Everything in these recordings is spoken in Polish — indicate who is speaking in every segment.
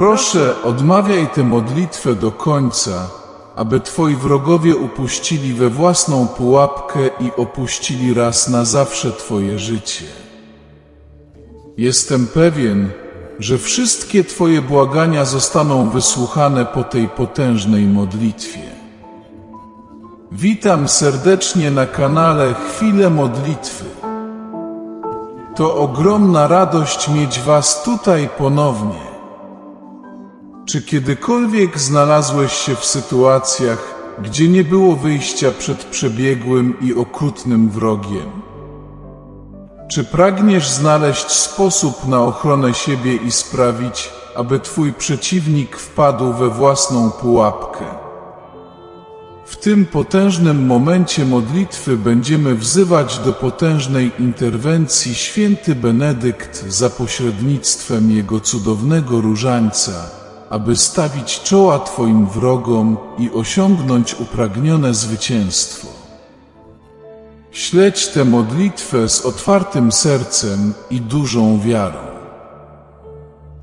Speaker 1: Proszę, odmawiaj tę modlitwę do końca, aby Twoi wrogowie upuścili we własną pułapkę i opuścili raz na zawsze Twoje życie. Jestem pewien, że wszystkie Twoje błagania zostaną wysłuchane po tej potężnej modlitwie. Witam serdecznie na kanale Chwile Modlitwy. To ogromna radość mieć Was tutaj ponownie. Czy kiedykolwiek znalazłeś się w sytuacjach, gdzie nie było wyjścia przed przebiegłym i okrutnym wrogiem? Czy pragniesz znaleźć sposób na ochronę siebie i sprawić, aby Twój przeciwnik wpadł we własną pułapkę? W tym potężnym momencie modlitwy będziemy wzywać do potężnej interwencji święty Benedykt za pośrednictwem jego cudownego różańca, aby stawić czoła Twoim wrogom i osiągnąć upragnione zwycięstwo. Śledź tę modlitwę z otwartym sercem i dużą wiarą.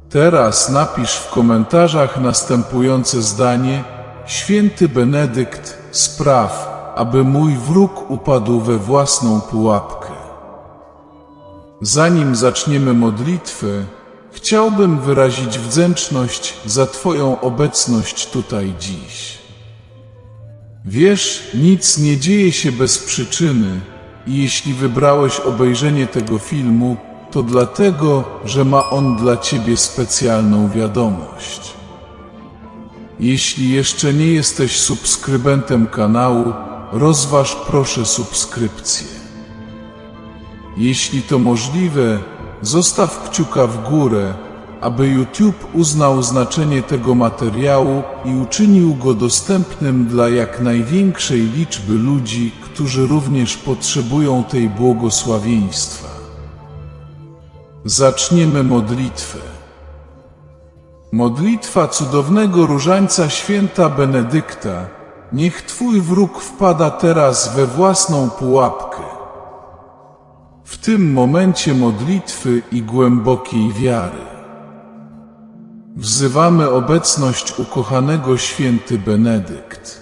Speaker 1: Teraz napisz w komentarzach następujące zdanie: Święty Benedykt, spraw, aby mój wróg upadł we własną pułapkę. Zanim zaczniemy modlitwę, chciałbym wyrazić wdzięczność za Twoją obecność tutaj dziś. Wiesz, nic nie dzieje się bez przyczyny i jeśli wybrałeś obejrzenie tego filmu, to dlatego, że ma on dla Ciebie specjalną wiadomość. Jeśli jeszcze nie jesteś subskrybentem kanału, rozważ proszę subskrypcję. Jeśli to możliwe, zostaw kciuka w górę, aby YouTube uznał znaczenie tego materiału i uczynił go dostępnym dla jak największej liczby ludzi, którzy również potrzebują tej błogosławieństwa. Zaczniemy modlitwę. Modlitwa cudownego różańca święta Benedykta, niech Twój wróg wpada teraz we własną pułapkę. W tym momencie modlitwy i głębokiej wiary. Wzywamy obecność ukochanego święty Benedykt.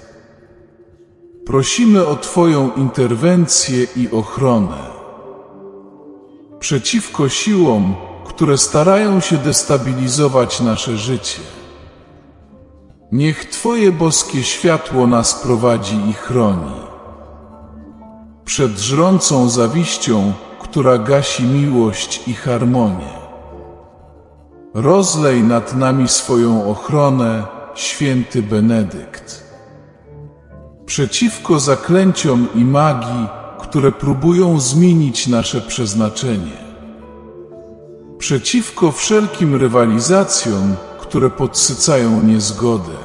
Speaker 1: Prosimy o Twoją interwencję i ochronę. Przeciwko siłom, które starają się destabilizować nasze życie. Niech Twoje boskie światło nas prowadzi i chroni. Przed żrącą zawiścią, która gasi miłość i harmonię. Rozlej nad nami swoją ochronę, święty Benedykt. Przeciwko zaklęciom i magii, które próbują zmienić nasze przeznaczenie. Przeciwko wszelkim rywalizacjom, które podsycają niezgodę.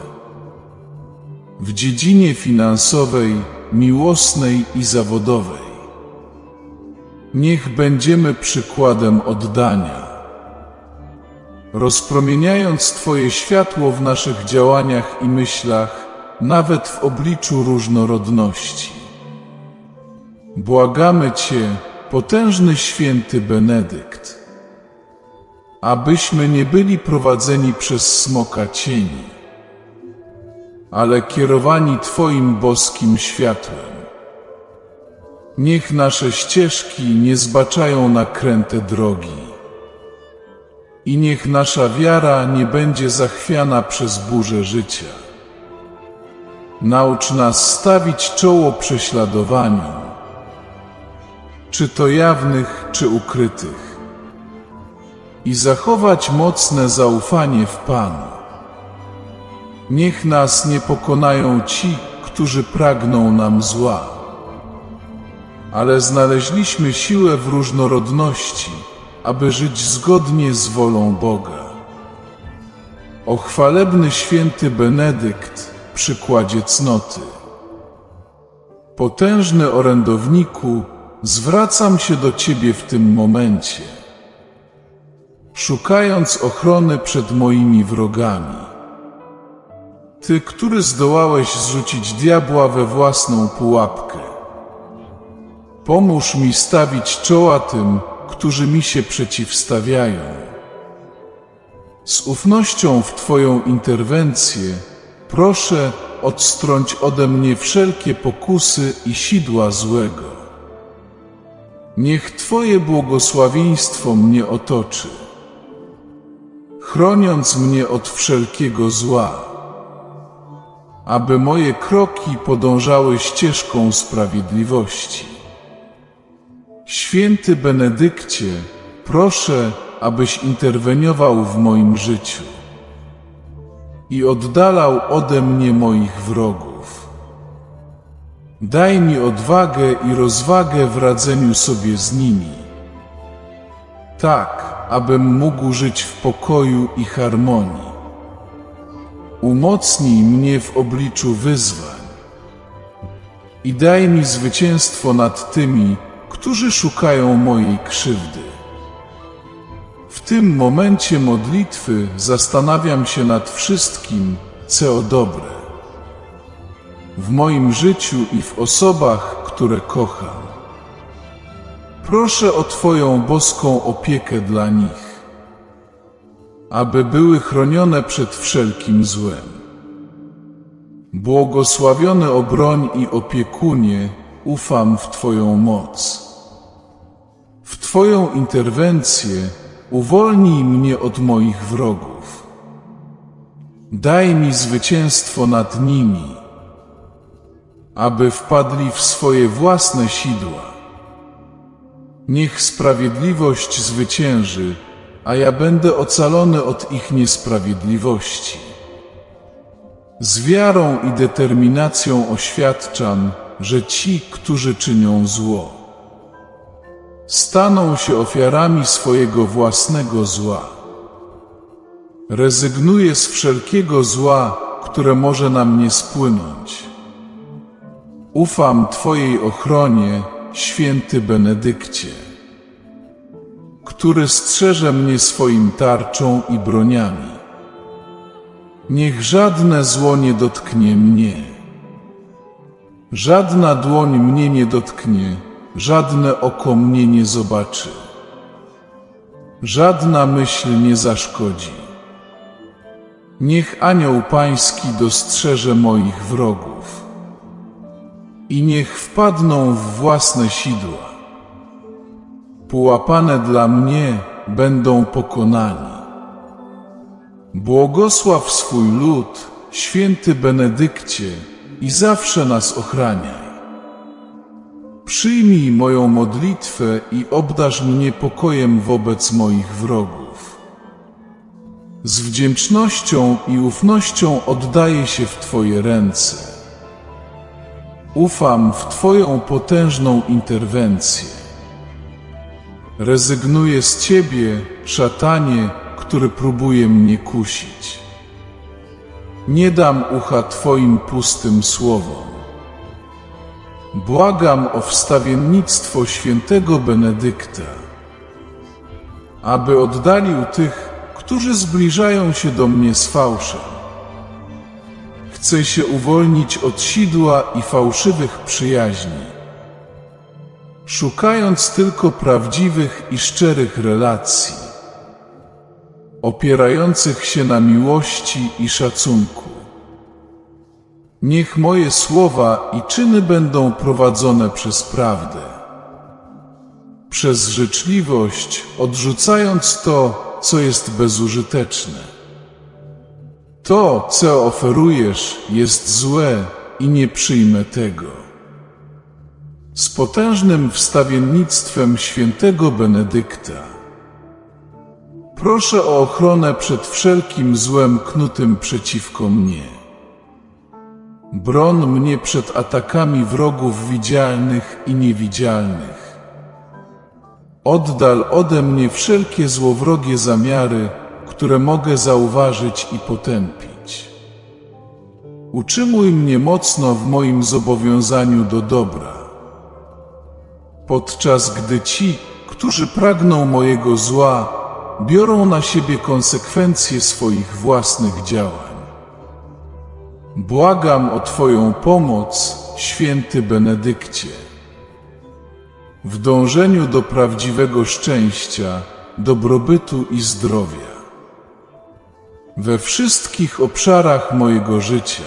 Speaker 1: W dziedzinie finansowej, miłosnej i zawodowej. Niech będziemy przykładem oddania rozpromieniając Twoje światło w naszych działaniach i myślach, nawet w obliczu różnorodności. Błagamy Cię, potężny święty Benedykt, abyśmy nie byli prowadzeni przez smoka cieni, ale kierowani Twoim boskim światłem. Niech nasze ścieżki nie zbaczają na kręte drogi i niech nasza wiara nie będzie zachwiana przez burzę życia. Naucz nas stawić czoło prześladowaniom, czy to jawnych, czy ukrytych, i zachować mocne zaufanie w Panu. Niech nas nie pokonają ci, którzy pragną nam zła, ale znaleźliśmy siłę w różnorodności aby żyć zgodnie z wolą Boga. O chwalebny święty Benedykt, przykładzie cnoty. Potężny orędowniku, zwracam się do Ciebie w tym momencie, szukając ochrony przed moimi wrogami. Ty, który zdołałeś zrzucić diabła we własną pułapkę. Pomóż mi stawić czoła tym, którzy mi się przeciwstawiają. Z ufnością w Twoją interwencję proszę odstrąć ode mnie wszelkie pokusy i sidła złego. Niech Twoje błogosławieństwo mnie otoczy, chroniąc mnie od wszelkiego zła, aby moje kroki podążały ścieżką sprawiedliwości. Święty Benedykcie, proszę, abyś interweniował w moim życiu i oddalał ode mnie moich wrogów. Daj mi odwagę i rozwagę w radzeniu sobie z nimi, tak, abym mógł żyć w pokoju i harmonii. Umocnij mnie w obliczu wyzwań i daj mi zwycięstwo nad tymi, którzy szukają mojej krzywdy. W tym momencie modlitwy zastanawiam się nad wszystkim, co dobre. W moim życiu i w osobach, które kocham. Proszę o Twoją boską opiekę dla nich, aby były chronione przed wszelkim złem. Błogosławiony obroń i opiekunie, ufam w Twoją moc. W Twoją interwencję uwolnij mnie od moich wrogów. Daj mi zwycięstwo nad nimi, aby wpadli w swoje własne sidła. Niech sprawiedliwość zwycięży, a ja będę ocalony od ich niesprawiedliwości. Z wiarą i determinacją oświadczam, że ci, którzy czynią zło, staną się ofiarami swojego własnego zła. Rezygnuję z wszelkiego zła, które może na mnie spłynąć. Ufam Twojej ochronie, święty Benedykcie, który strzeże mnie swoim tarczą i broniami. Niech żadne zło nie dotknie mnie. Żadna dłoń mnie nie dotknie, żadne oko mnie nie zobaczy. Żadna myśl nie zaszkodzi. Niech anioł pański dostrzeże moich wrogów i niech wpadną w własne sidła. Połapane dla mnie będą pokonani. Błogosław swój lud, święty Benedykcie, i zawsze nas ochraniaj. Przyjmij moją modlitwę i obdarz mnie pokojem wobec moich wrogów. Z wdzięcznością i ufnością oddaję się w Twoje ręce. Ufam w Twoją potężną interwencję. Rezygnuję z Ciebie, szatanie, który próbuje mnie kusić. Nie dam ucha Twoim pustym słowom. Błagam o wstawiennictwo świętego Benedykta, aby oddalił tych, którzy zbliżają się do mnie z fałszem. Chcę się uwolnić od sidła i fałszywych przyjaźni, szukając tylko prawdziwych i szczerych relacji, opierających się na miłości i szacunku. Niech moje słowa i czyny będą prowadzone przez prawdę, przez życzliwość, odrzucając to, co jest bezużyteczne. To, co oferujesz, jest złe i nie przyjmę tego. Z potężnym wstawiennictwem świętego Benedykta proszę o ochronę przed wszelkim złem knutym przeciwko mnie. Bron mnie przed atakami wrogów widzialnych i niewidzialnych. Oddal ode mnie wszelkie złowrogie zamiary, które mogę zauważyć i potępić. Utrzymuj mnie mocno w moim zobowiązaniu do dobra, podczas gdy ci, którzy pragną mojego zła, biorą na siebie konsekwencje swoich własnych działań. Błagam o Twoją pomoc, święty Benedykcie. W dążeniu do prawdziwego szczęścia, dobrobytu i zdrowia. we wszystkich obszarach mojego życia.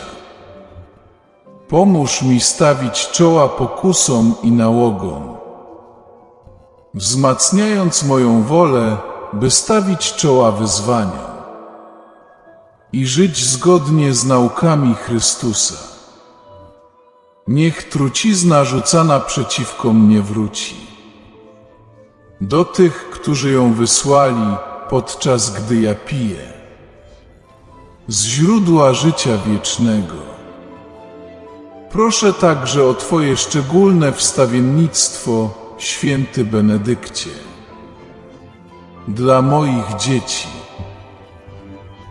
Speaker 1: Pomóż mi stawić czoła pokusom i nałogom, wzmacniając moją wolę, by stawić czoła wyzwaniom i żyć zgodnie z naukami Chrystusa. Niech trucizna rzucana przeciwko mnie wróci. Do tych, którzy ją wysłali, podczas gdy ja piję. Z źródła życia wiecznego. Proszę także o Twoje szczególne wstawiennictwo, święty Benedykcie, dla moich dzieci.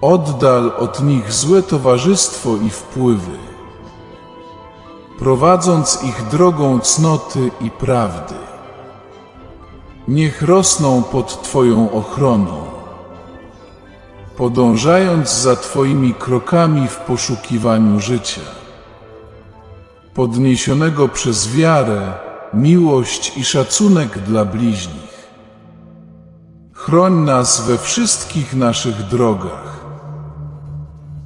Speaker 1: Oddal od nich złe towarzystwo i wpływy, prowadząc ich drogą cnoty i prawdy. Niech rosną pod Twoją ochroną, podążając za Twoimi krokami w poszukiwaniu życia, podniesionego przez wiarę, miłość i szacunek dla bliźnich. Chroń nas we wszystkich naszych drogach,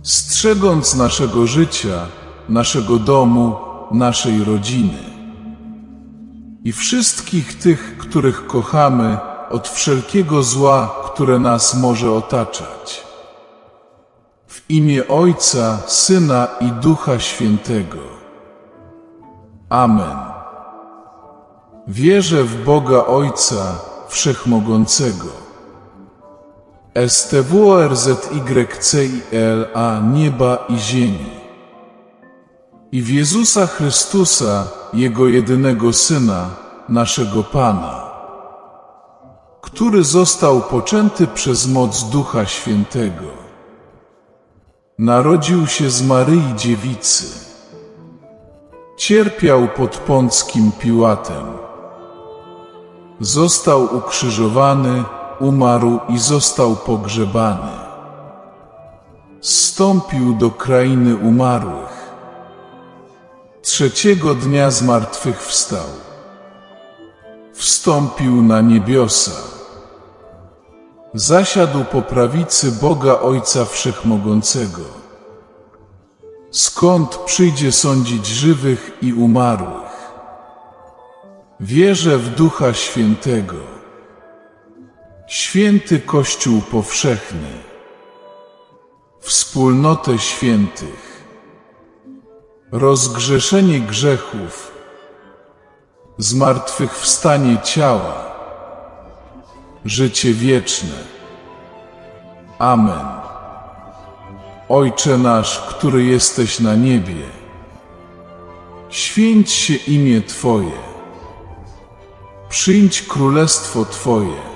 Speaker 1: strzegąc naszego życia, naszego domu, naszej rodziny i wszystkich tych, których kochamy, od wszelkiego zła, które nas może otaczać. W imię Ojca, Syna i Ducha Świętego. Amen. Wierzę w Boga Ojca Wszechmogącego. STWRZYCILA nieba i ziemi. I w Jezusa Chrystusa, Jego jedynego Syna, naszego Pana, który został poczęty przez moc Ducha Świętego. Narodził się z Maryi Dziewicy. Cierpiał pod Pąckim Piłatem. Został ukrzyżowany, umarł i został pogrzebany. Zstąpił do krainy umarłych. Trzeciego dnia zmartwychwstał. Wstąpił na niebiosa. Zasiadł po prawicy Boga Ojca Wszechmogącego. Skąd przyjdzie sądzić żywych i umarłych? Wierzę w Ducha Świętego, święty Kościół powszechny, wspólnotę świętych, rozgrzeszenie grzechów, zmartwychwstanie ciała, życie wieczne. Amen. Ojcze nasz, który jesteś na niebie, święć się imię Twoje, przyjdź królestwo Twoje,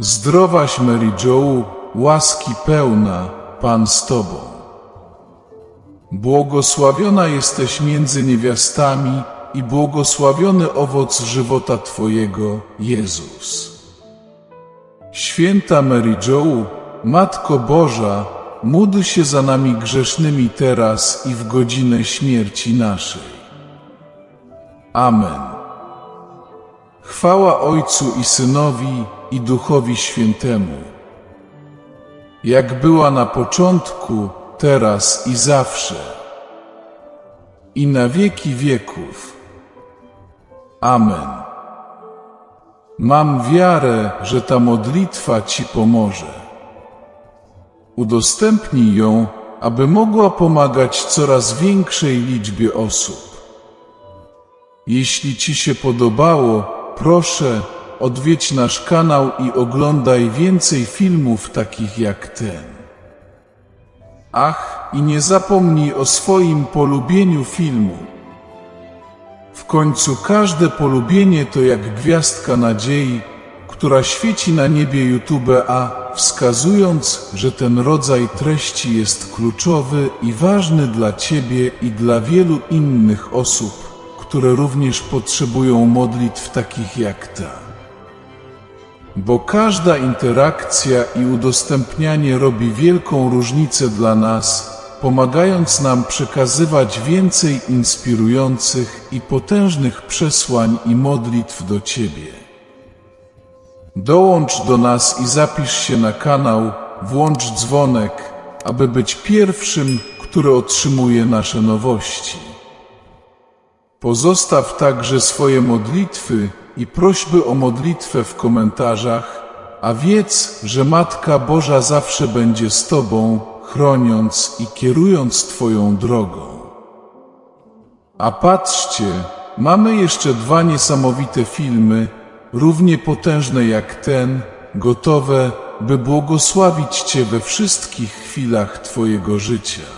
Speaker 1: Zdrowaś Mary Jo, łaski pełna, Pan z Tobą. Błogosławiona jesteś między niewiastami i błogosławiony owoc żywota Twojego, Jezus. Święta Mary Jo, Matko Boża, módl się za nami grzesznymi teraz i w godzinę śmierci naszej. Amen. Chwała Ojcu i Synowi i Duchowi Świętemu, jak była na początku, teraz i zawsze, i na wieki wieków. Amen. Mam wiarę, że ta modlitwa Ci pomoże. Udostępnij ją, aby mogła pomagać coraz większej liczbie osób. Jeśli Ci się podobało, proszę, odwiedź nasz kanał i oglądaj więcej filmów takich jak ten. Ach, i nie zapomnij o swoim polubieniu filmu. W końcu każde polubienie to jak gwiazdka nadziei, która świeci na niebie YouTube, a wskazując, że ten rodzaj treści jest kluczowy i ważny dla Ciebie i dla wielu innych osób, które również potrzebują modlitw takich jak ta. Bo każda interakcja i udostępnianie robi wielką różnicę dla nas, pomagając nam przekazywać więcej inspirujących i potężnych przesłań i modlitw do Ciebie. Dołącz do nas i zapisz się na kanał, włącz dzwonek, aby być pierwszym, który otrzymuje nasze nowości. Pozostaw także swoje modlitwy i prośby o modlitwę w komentarzach, a wiedz, że Matka Boża zawsze będzie z Tobą, chroniąc i kierując Twoją drogą. A patrzcie, mamy jeszcze dwa niesamowite filmy, równie potężne jak ten, gotowe, by błogosławić Cię we wszystkich chwilach Twojego życia.